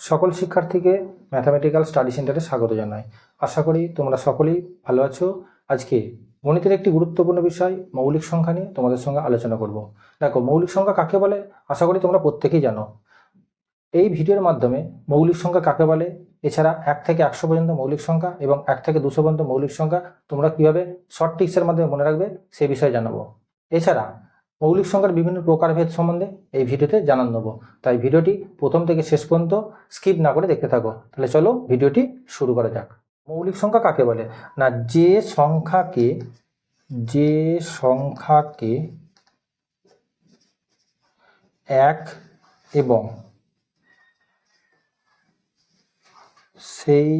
সকল শিক্ষার্থীকে mathematical study সেন্টারে স্বাগত জানাই। আশা করি তোমরা সকলেই ভালো আছো। আজকে গণিতের একটি গুরুত্বপূর্ণ বিষয়, মৌলিক সংখ্যা নিয়ে তোমাদের সঙ্গে আলোচনা করব। দেখো, মৌলিক সংখ্যা কাকে বলে? আশা করি তোমরা প্রত্যেকেই জানো। এই ভিডিওর মাধ্যমে মৌলিক সংখ্যা কাকে বলে? এছাড়া এক থেকে একশো পর্যন্ত মৌলিক সংখ্যা এবং এক থেকে দুশো পর্যন্ত মৌলিক সংখ্যা তোমরা কীভাবে শর্ট টিক্সের মাধ্যমে মনে রাখবে সে বিষয়ে জানাব। এছাড়া মৌলিক সংখ্যার বিভিন্ন প্রকারভেদ সম্বন্ধে এই ভিডিওতে জানান নেব। তাই ভিডিওটি প্রথম থেকে শেষ পর্যন্ত স্কিপ না করে দেখতে থাকো। তাহলে চলো ভিডিওটি শুরু করা যাক। মৌলিক সংখ্যা কাকে বলে? না, যে সংখ্যাকে যে সংখ্যাকে এক এবং সেই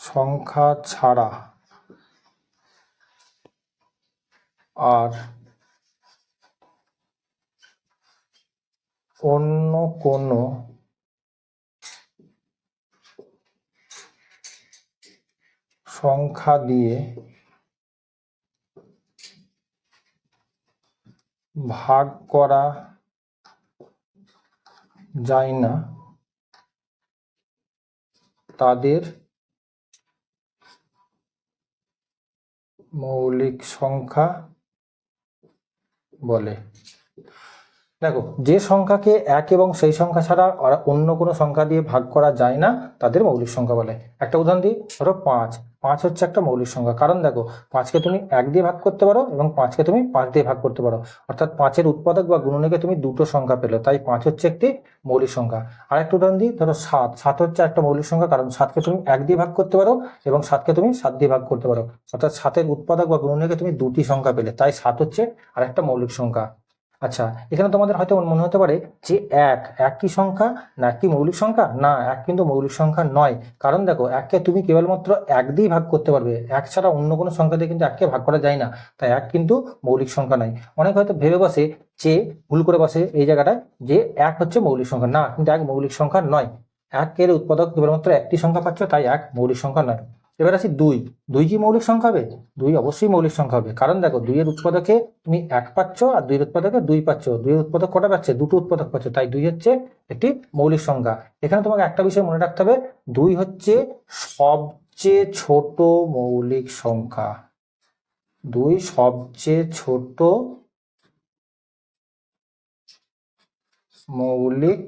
সংখ্যা ছাড়া আর অন্য কোনো সংখ্যা দিয়ে ভাগ করা যায় না তাদের মৌলিক সংখ্যা বলে। দেখো, যে সংখ্যাকে এক এবং সেই সংখ্যা ছাড়া অন্য কোনো সংখ্যা দিয়ে ভাগ করা যায় না, তাদের মৌলিক সংখ্যা বলে। একটা উদাহরণ দিই, ধরো পাঁচ। পাঁচ হচ্ছে একটা মৌলিক সংখ্যা। কারণ দেখো, পাঁচকে তুমি এক দিয়ে ভাগ করতে পারো এবং পাঁচকে তুমি পাঁচ দিয়ে ভাগ করতে পারো। অর্থাৎ পাঁচের উৎপাদক বা গুণনীকে তুমি দুটো সংখ্যা পেল, তাই পাঁচ হচ্ছে একটি মৌলিক সংখ্যা। আর একটা উদাহরণ দিই, ধরো সাত। সাত হচ্ছে একটা মৌলিক সংখ্যা, কারণ সাতকে তুমি এক দিয়ে ভাগ করতে পারো এবং সাতকে তুমি সাত দিয়ে ভাগ করতে পারো। অর্থাৎ সাতের উৎপাদক বা গুণনীকে তুমি দুটি সংখ্যা পেলে, তাই সাত হচ্ছে আর একটা মৌলিক সংখ্যা। আচ্ছা এখানে তোমাদের হয়তো মনে হতে পারে যে এক এক কি সংখ্যা, না কি মৌলিক সংখ্যা? না, এক কিন্তু মৌলিক সংখ্যা নয়। কারণ দেখো, এককে তুমি কেবলমাত্র এক দিয়েই ভাগ করতে পারবে। এক ছাড়া অন্য কোনো সংখ্যা দিয়ে কিন্তু এককে ভাগ করা যায় না। তাই এক কিন্তু মৌলিক সংখ্যা নয়। অনেক হয়তো ভেবে বসে যে, ভুল করে বসে এই জায়গাটায় যে এক হচ্ছে মৌলিক সংখ্যা। না, কিন্তু এক মৌলিক সংখ্যা নয়। এক একের উৎপাদক কেবলমাত্র একটি সংখ্যা পাচ্ছ, তাই এক মৌলিক সংখ্যা নয়। এবার আসি দুই। দুই কি মৌলিক সংখ্যা হবে? দুই অবশ্যই মৌলিক সংখ্যা হবে। কারণ দেখো, দুইয়ের উৎপাদকে তুমি এক পাচ্ছ আর দুইয়ের উৎপাদকে দুই পাচ্ছ। দুইয়ের উৎপাদক কটা পাচ্ছে? দুটো উৎপাদক পাচ্ছ। তাই দুই হচ্ছে একটি মৌলিক সংখ্যা। এখানে তোমাকে একটা বিষয় মনে রাখতে হবে। দুই হচ্ছে সবচেয়ে ছোট মৌলিক সংখ্যা। দুই সবচেয়ে ছোট মৌলিক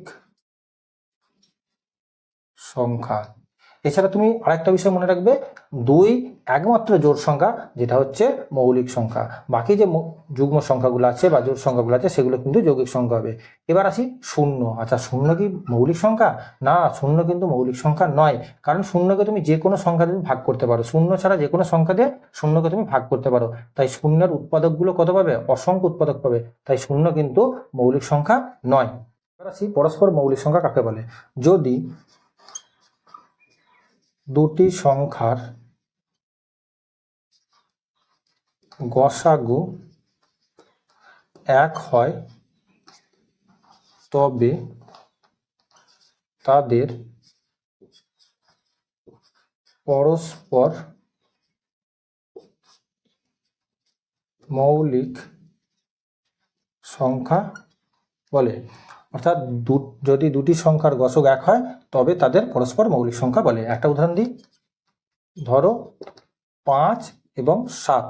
সংখ্যা। এছাড়া তুমি আরেকটা বিষয় মনে রাখবে, দুই একমাত্র জোড় সংখ্যা, যেটা হচ্ছে মৌলিক সংখ্যা। বাকি যে যুগ্ম সংখ্যাগুলো আছে বা জোড় সংখ্যাগুলো আছে, সেগুলো কিন্তু যৌগিক সংখ্যা হবে। এবার আসি শূন্য। আচ্ছা শূন্য কি মৌলিক সংখ্যা? না, শূন্য কিন্তু মৌলিক সংখ্যা নয়। কারণ শূন্যকে তুমি যে কোনো সংখ্যা দিয়ে ভাগ করতে পারো। শূন্য ছাড়া যে কোনো সংখ্যা দিয়ে শূন্যকে তুমি ভাগ করতে পারো। তাই শূন্যের উৎপাদকগুলো কত পাবে? অসংখ্য উৎপাদক পাবে। তাই শূন্য কিন্তু মৌলিক সংখ্যা নয়। এবার আসি পরস্পর মৌলিক সংখ্যা কাকে বলে? যদি দুটি সংখ্যার গসাগু এক হয়, তবে তাদের পরস্পর মৌলিক সংখ্যা বলে। অর্থাৎ যদি দুটি সংখ্যার গসক এক হয় তবে তাদের পরস্পর মৌলিক সংখ্যা বলে। একটা উদাহরণ দিই। ধরো পাঁচ এবং সাত।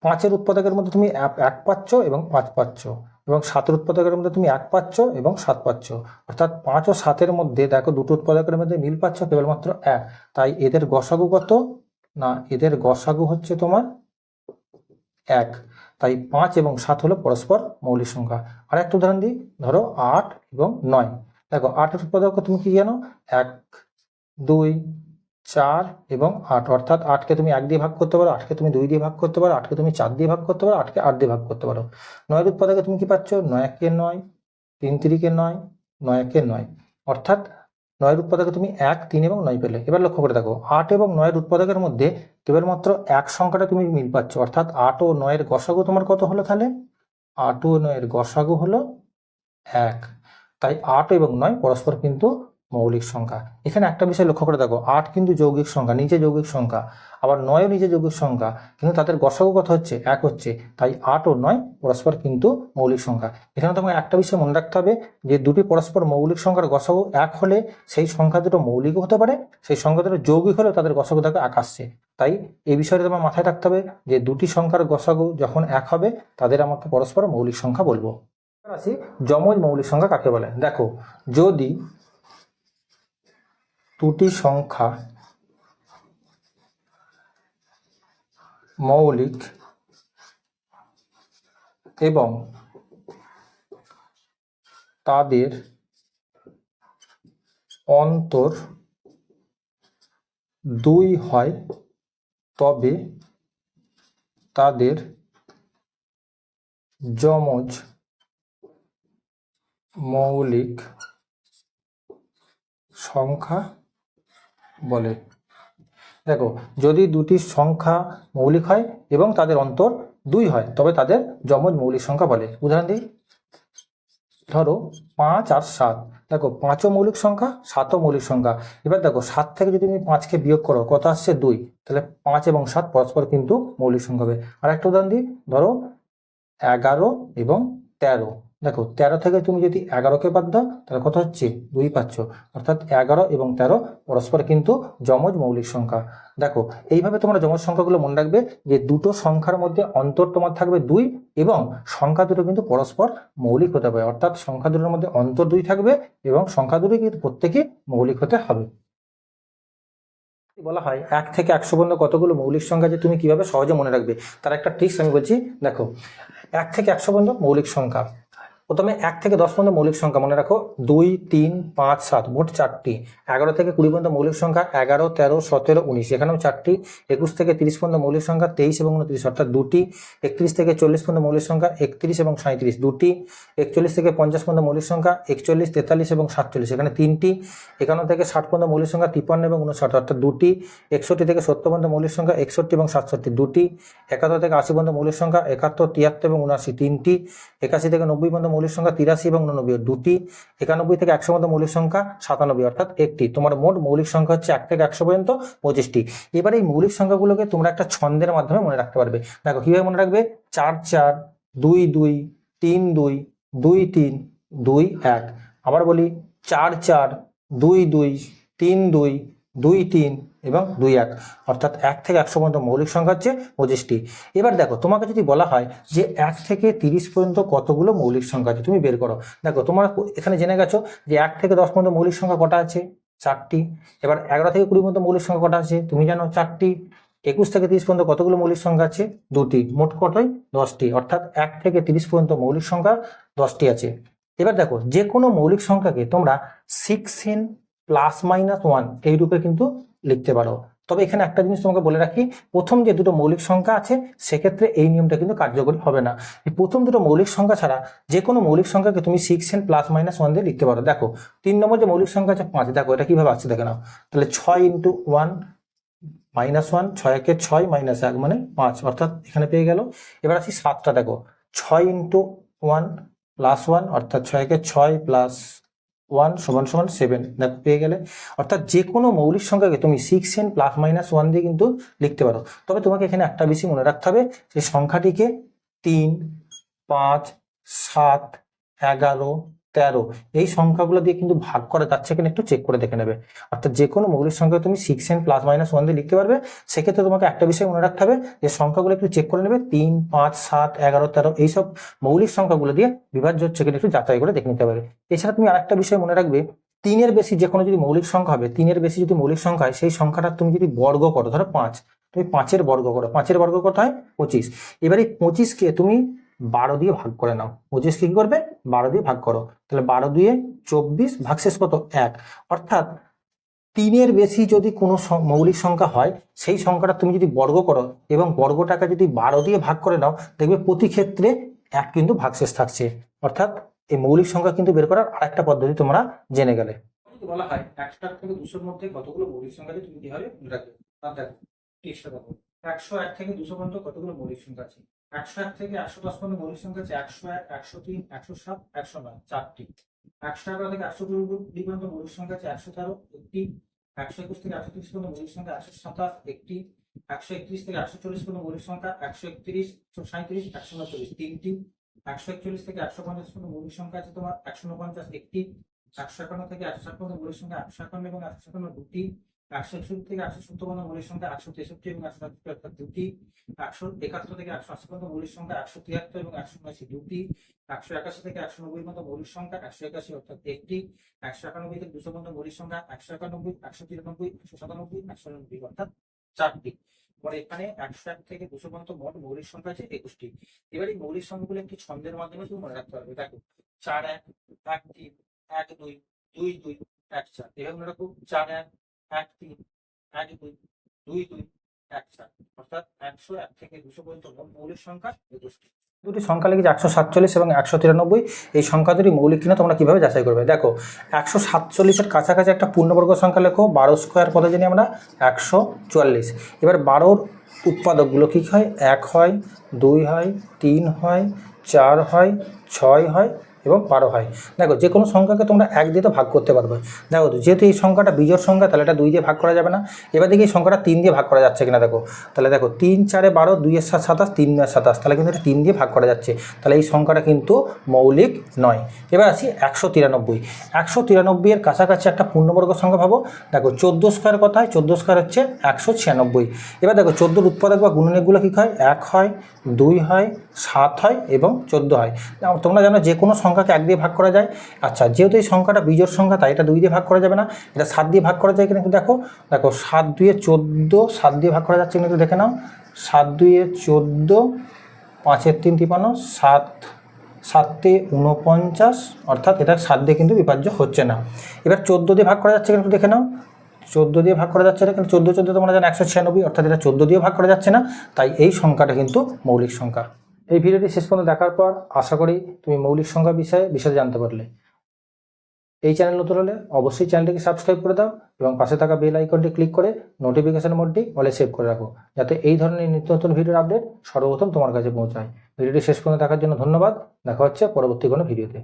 পাঁচের উৎপাদকের মধ্যে তুমি এক পাচ্ছ এবং পাঁচ পাচ্ছ। এবং সাতের উৎপাদকের মধ্যে তুমি এক পাচ্ছ এবং সাত পাচ্ছ। অর্থাৎ পাঁচ ও সাতের মধ্যে দেখো দুটো উৎপাদকের মধ্যে মিল পাচ্ছ কেবলমাত্র এক। তাই এদের গসাগু কত? না, এদের গসাগু হচ্ছে তোমার এক। তাই পাঁচ এবং সাত হলো পরস্পর মৌলিক সংখ্যা। আর একটা উদাহরণ দিই। ধরো আট এবং নয়। দেখো আটের উৎপাদক তুমি কি জানো? এক, দুই, চার এবং আট। অর্থাৎ আটকে তুমি এক দিয়ে ভাগ করতে পারো, আটকে তুমি দুই দিয়ে ভাগ করতে পারো, আটকে তুমি চার দিয়ে ভাগ করতে পারো, আটকে আট দিয়ে ভাগ করতে পারো। নয়ের উৎপাদকে তুমি কি পাচ্ছ? নয় একে নয়, তিন তিরিকে নয় নয় একে নয়। অর্থাৎ নয়ের উৎপাদকে তুমি এক, তিন এবং নয় পেলে। এবার লক্ষ্য করে দেখো, আট এবং নয়ের উৎপাদকের মধ্যে কেবলমাত্র এক সংখ্যাটা তুমি মিল পাচ্ছ। অর্থাৎ আট ও নয়ের গসাগু তোমার কত হলো তাহলে? আট ও নয়ের গসাগু হলো এক। তাই আট এবং নয় পরস্পর কিন্তু মৌলিক সংখ্যা। এখানে একটা বিষয় লক্ষ্য করে দেখো, আট কিন্তু যৌগিক সংখ্যা, নিচে যৌগিক সংখ্যা, আবার নয়ও নিজে যৌগিক সংখ্যা, কিন্তু তাদের গসাগু কথা হচ্ছে, এক হচ্ছে, তাই আট ও নয় পরস্পর কিন্তু মৌলিক সংখ্যা। এখানে তোমাকে একটা বিষয় মনে রাখতে হবে যে দুটি পরস্পর মৌলিক সংখ্যার গসাগু এক হলে সেই সংখ্যা দুটো মৌলিক হতে পারে, সেই সংখ্যা দুটো যৌগিক হলেও তাদের গসাগু থাকে এক আসছে। তাই এই বিষয়টা তোমার মাথায় রাখতে হবে যে দুটি সংখ্যার গসাগু যখন এক হবে, তাদের আমাকে পরস্পর মৌলিক সংখ্যা বলব। আসি যমজ মৌলিক সংখ্যা কাকে বলে? দেখো, যদি দুটি সংখ্যা মৌলিক এবং তাদের অন্তর দুই হয়, তবে তাদের যমজ মৌলিক সংখ্যা বলে। দেখো, যদি দুটি সংখ্যা মৌলিক হয় এবং তাদের অন্তর দুই হয়, তবে তাদের যমজ মৌলিক সংখ্যা বলে। উদাহরণ দিই। ধরো, পাঁচ আর সাত। দেখো, পাঁচও মৌলিক সংখ্যা, সাতও মৌলিক সংখ্যা। এবার দেখো, সাত থেকে যদি তুমি পাঁচকে বিয়োগ করো, কত আসছে? দুই। তাহলে পাঁচ এবং সাত পরস্পর কিন্তু মৌলিক সংখ্যা হবে। আর একটা উদাহরণ দিই। ধরো, এগারো এবং তেরো। দেখো, তেরো থেকে তুমি যদি এগারোকে বাদ দাও, তাহলে কত হচ্ছে? দুই পাচ্ছ অর্থাৎ এগারো এবং তেরো পরস্পর কিন্তু যমজ মৌলিক সংখ্যা। দেখো, এইভাবে তোমরা যমজ সংখ্যাগুলো মনে রাখবে যে দুটো সংখ্যার মধ্যে অন্তর তোমার থাকবে দুই এবং সংখ্যা দুটো কিন্তু পরস্পর মৌলিক হতে হবে। অর্থাৎ সংখ্যা দুটোর মধ্যে অন্তর দুই থাকবে এবং সংখ্যা দুটো কিন্তু প্রত্যেকেই মৌলিক হতে হবে। বলা হয়, এক থেকে একশো পর্যন্ত কতগুলো মৌলিক সংখ্যা যে তুমি কীভাবে সহজে মনে রাখবে? তার একটা ট্রিক্স আমি বলছি। দেখো, এক থেকে একশো পর্যন্ত মৌলিক সংখ্যা। প্রথমে এক থেকে দশ পর্যন্ত মৌলিক সংখ্যা মনে রাখো। দুই, তিন, পাঁচ, সাত, মোট চারটি। এগারো থেকে কুড়ি পর্যন্ত মৌলিক সংখ্যা, এগারো, তেরো, সতেরো, উনিশ, এখানেও চারটি। একুশ থেকে তিরিশ পর্যন্ত মৌলিক সংখ্যা, তেইশ এবং উনত্রিশ, অর্থাৎ দুটি। একত্রিশ থেকে চল্লিশ পর্যন্ত মৌলিক সংখ্যা, একত্রিশ এবং সাঁত্রিশ দুটি। একচল্লিশ থেকে পঞ্চাশ পর্যন্ত মৌলিক সংখ্যা, একচল্লিশ, তেতাল্লিশ এবং সাতচল্লিশ, এখানে তিনটি। একান্ন থেকে ষাট পর্যন্ত মৌলিক সংখ্যা, তিপ্পান্ন এবং উনষাট অর্থাৎ দুটি। একষট্টি থেকে সত্তর পর্যন্ত মৌলিক সংখ্যা, একষট্টি এবং সাতষট্টি, দুটি। একাত্তর থেকে আশি পর্যন্ত মৌলিক সংখ্যা, একাত্তর, তিয়াত্তর এবং উনআশি, তিনটি। একাশি থেকে নব্বই পর্যন্ত মৌলিক সংখ্যা তিরাশি এবং উননব্বই, দুটি একানব্বই থেকে একশো পর্যন্ত মৌলিক সংখ্যা সাতানব্বই, অর্থাৎ একটি। তোমার মোট মৌলিক সংখ্যা হচ্ছে এক থেকে একশো পর্যন্ত পঁচিশটি। এবার এই মৌলিক সংখ্যাগুলোকে তোমরা একটা ছন্দের মাধ্যমে মনে রাখতে পারবে। দেখো, কীভাবে মনে রাখবে? চার চার, দুই দুই, তিন, দুই দুই, তিন, দুই, এক। আবার বলি, চার চার, দুই দুই, তিন, দুই দুই তিন এবং দুই এক, অর্থাৎ এক থেকে একশো পর্যন্ত মৌলিক সংখ্যা হচ্ছে পঁচিশটি। এবার দেখো, তোমাকে যদি বলা হয় যে এক থেকে তিরিশ পর্যন্ত কতগুলো মৌলিক সংখ্যা আছে, তুমি বের করো। দেখো, তোমরা এখানে জেনে গেছো যে এক থেকে দশ পর্যন্ত মৌলিক সংখ্যা কটা আছে? চারটি। এবার এগারো থেকে কুড়ি পর্যন্ত মৌলিক সংখ্যা কটা আছে? তুমি জানো চারটি। একুশ থেকে তিরিশ পর্যন্ত কতগুলো মৌলিক সংখ্যা আছে? দুটি। মোট কতই? দশটি। অর্থাৎ এক থেকে তিরিশ পর্যন্ত মৌলিক সংখ্যা দশটি আছে। এবার দেখো, যে কোনো মৌলিক সংখ্যাকে তোমরা six N plus minus one এই রূপে কিন্তু লিখতে পারো। তবে এখানে একটা জিনিস তোমাকে বলে রাখি, প্রথম যে দুটো মৌলিক সংখ্যা আছে, সেক্ষেত্রে এই নিয়মটা কিন্তু কার্যকরী হবে না। প্রথম দুটো মৌলিক সংখ্যা ছাড়া যে কোনো মৌলিক সংখ্যাকে তুমি six N plus minus one দিয়ে লিখতে পারো। দেখো, তিন নম্বর যে মৌলিক সংখ্যা আছে, পাঁচ। দেখো, এটা কীভাবে আসছে দেখে নাও। তাহলে ছয় ইন্টু ওয়ান মাইনাস ওয়ান ছয় একে ছয় মাইনাস এক মানে পাঁচ, অর্থাৎ এখানে পেয়ে গেল। এবার আসি সাতটা, দেখো। ছয় ইন্টু ওয়ান প্লাস ওয়ান অর্থাৎ ছয় একে ছয় প্লাস ওয়ান সমান সমান সেভেন দেখো, পেয়ে গেলে। অর্থাৎ যে কোনো মৌলিক সংখ্যাকে তুমি six N plus minus one দিয়ে কিন্তু লিখতে পারো। তবে তোমাকে এখানে একটা বেশি মনে রাখতে হবে, যে সংখ্যাটিকে তিন, পাঁচ, সাত, এগারো তেরো। এই সংখ্যাগুলো দিয়ে কিন্তু ভাগ করে যাচ্ছে কিনা একটু চেক করে দেখে নেবে। অর্থাৎ যে কোনো মৌলিক সংখ্যা তুমি six N plus minus one দিয়ে লিখতে পারবে, সেক্ষেত্রে তোমাকে একটা বিষয় মনে রাখতে হবে যে সংখ্যাগুলো একটু চেক করে নেবে, তিন, পাঁচ, সাত, এগারো, তেরো, এইসব মৌলিক সংখ্যাগুলো দিয়ে বিভাজ্য হচ্ছে কিনা একটু যাচাই করে দেখে নিতে পারবে। এছাড়া তুমি আরেকটা বিষয় মনে রাখবে, তিনের বেশি যে কোনো যদি মৌলিক সংখ্যা হবে, তিনের বেশি যদি মৌলিক সংখ্যা হয়, সেই সংখ্যাটা তুমি যদি বর্গ করো, ধরো পাঁচ, তুমি পাঁচের বর্গ করো, পাঁচের বর্গ কত হয়? পঁচিশ। এবার এই পঁচিশকে তুমি বারো দিয়ে ভাগ করে নাও। পঁচিশকে কি করবে? বারো দিয়ে ভাগ করো। তাহলে বারো দিয়ে চব্বিশ ভাগশেষ কত? এক। অর্থাৎ তিনের বেশি যদি কোনো মৌলিক সংখ্যা হয়, সেই সংখ্যাটা তুমি যদি বর্গ করো এবং বর্গটাকে যদি বারো দিয়ে ভাগ করে নাও, দেখবে প্রতি ক্ষেত্রে এক কিন্তু ভাগশেষ থাকছে। অর্থাৎ এই মৌলিক সংখ্যা কিন্তু বের করার আরেকটা পদ্ধতি তোমরা জেনে গেলে। বলা হয়, একশো এক থেকে দুশোর মধ্যে কতগুলো মৌলিক সংখ্যা তুমি রাখবে? একশো এক থেকে দুশো পর্যন্ত কতগুলো মৌলিক সংখ্যা আছে? একশো এক থেকে একশো দশ পর্যন্ত মৌলিক সংখ্যা আছে একশো এক, একশো তিন, একশো সাত, একশো নয়, চারটি। একশো এগারো থেকে একশো দুই পর্যন্ত মৌলিক সংখ্যা আছে একশো তেরো, একটি। একশো একুশ থেকে একশো তিরিশ পর্যন্ত মৌলিক সংখ্যা একশো সাতাশ, একটি। একশো একত্রিশ থেকে একশো চল্লিশ পর্যন্ত মৌলিক সংখ্যা একশো একত্রিশ, একশো সাঁত্রিশ একশো উনচল্লিশ, তিনটি। একশো একচল্লিশ থেকে একশো পঞ্চাশ পর্যন্ত মৌলিক সংখ্যা আছে তোমার একশো উনপঞ্চাশ, একটি। একশো একান্ন থেকে একশো ষাট পর্যন্ত মৌলিক সংখ্যা একশো একান্ন এবং একশো একান্ন দুটি। একশো একষট্টি থেকে একশো সত্তর পর্যন্ত মৌলিক সংখ্যা একশো তেষট্টি এবং একশো সাতষট্টি অর্থাৎ দুটি। একশো একাত্তর থেকে একশো আশি পর্যন্ত মৌলিক সংখ্যা একশো তিয়াত্তর এবং একশো উনআশি দুটি। একশো একাশি থেকে একশো নব্বই পর্যন্ত মৌলিক সংখ্যা একশো একাশি অর্থাৎ একটি। একশো একানব্বই থেকে দুশো পর্যন্ত মৌলিক সংখ্যা একশো একানব্বই, একশো তিরানব্বই, একশো সাতানব্বই, একশো নিরানব্বই অর্থাৎ চারটি। পরে এখানে একশো এক থেকে দুশো পর্যন্ত মোট মৌলিক সংখ্যা আছে একুশটি। এবার এই মৌলিক সংখ্যাগুলো একটি ছন্দের মাধ্যমে তুমি মনে রাখতে পারবে দেখো, চার এক এক তিন, এক দুই দুই দুই, এক চার। এভাবে মনে রাখো, চার এক এক তিন এক দুই দুই দুই এক চার অর্থাৎ একশো এক থেকে দুশো পর্যন্ত মৌলিক সংখ্যা একুশটি দুটি সংখ্যা লিখেছে একশো সাতচল্লিশ এবং একশো তিরানব্বই। এই সংখ্যা দুটি মৌলিক কিনা তোমরা কীভাবে যাচাই করবে? দেখো, একশো সাতচল্লিশের কাছাকাছি একটা পূর্ণবর্গ সংখ্যা লেখো, বারো স্কোয়ার পদে জানি আমরা? একশো চুয়াল্লিশ। এবার বারোর উৎপাদকগুলো কী হয়? এক হয়, দুই হয়, তিন হয়, চার হয়, ছয় হয় এবং বারো হয়। দেখো, যে কোনো সংখ্যাকে তোমরা এক দিয়ে তো ভাগ করতে পারবে। দেখো, যেহেতু এই সংখ্যাটা বিজোড় সংখ্যা, তাহলে এটা দুই দিয়ে ভাগ করা যাবে না। এবার দেখি এই সংখ্যাটা তিন দিয়ে ভাগ করা যাচ্ছে কিনা, দেখো। তাহলে দেখো, তিন, চারে বারো দুইয়ের সাত, সাতাশ, তিন নয় সাতাশ, তাহলে কিন্তু এটা তিন দিয়ে ভাগ করা যাচ্ছে। তাহলে এই সংখ্যাটা কিন্তু মৌলিক নয়। এবার আসি একশো তিরানব্বই। একশো তিরানব্বই এর কাছাকাছি একটা পূর্ণবর্গ সংখ্যা ভাবো দেখো, চোদ্দ স্কোয়ার কথা হয় চোদ্দ স্কোয়ার হচ্ছে একশো ছিয়ানব্বই। এবার দেখো, চোদ্দোর উৎপাদক বা গুণনীয়কগুলো কী হয়? এক হয়, দুই হয়, সাত হয় এবং চোদ্দ হয়। তোমরা জানো যে কোনো সংখ্যাকে এক দিয়ে ভাগ করা যায়। আচ্ছা যেহেতু এই সংখ্যাটা বিজোড় সংখ্যা, তাই এটা দুই দিয়ে ভাগ করা যাবে না। এটা সাত দিয়ে ভাগ করা যায় কিনা একটু দেখো। দেখো, সাত দুয়ে চোদ্দ, সাত দিয়ে ভাগ করা যাচ্ছে কিন্তু দেখে নাও। সাত দুয়ে চোদ্দ, পাঁচের তিন তিপান্ন, সাত, সাতে উনপঞ্চাশ অর্থাৎ এটা সাত দিয়ে কিন্তু বিভাজ্য হচ্ছে না। এবার চোদ্দ দিয়ে ভাগ করা যাচ্ছে কিন্তু দেখে নাও। চোদ্দ দিয়ে ভাগ করা যাচ্ছে না কিন্তু চোদ্দ চোদ্দ তোমরা জানো একশো ছিয়ানব্বই, অর্থাৎ এটা চোদ্দ দিয়ে ভাগ করা যাচ্ছে না। তাই এই সংখ্যাটা কিন্তু মৌলিক সংখ্যা। এই ভিডিওটি শেষ পর্যন্ত দেখার পর আশা করি তুমি মৌলিক সংখ্যা বিষয়ে বিষয়ে জানতে পারলে। এই চ্যানেল নতুন হলে অবশ্যই চ্যানেলটিকে সাবস্ক্রাইব করে দাও এবং পাশে থাকা বেল আইকনটি ক্লিক করে নোটিফিকেশন মোডটি অলে সেভ করে রাখো, যাতে এই ধরনের নিত্য নতুন ভিডিওর আপডেট সর্বপ্রথম তোমার কাছে পৌঁছায়। ভিডিওটি শেষ পর্যন্ত দেখার জন্য ধন্যবাদ। দেখা হচ্ছে পরবর্তী কোনো ভিডিওতে।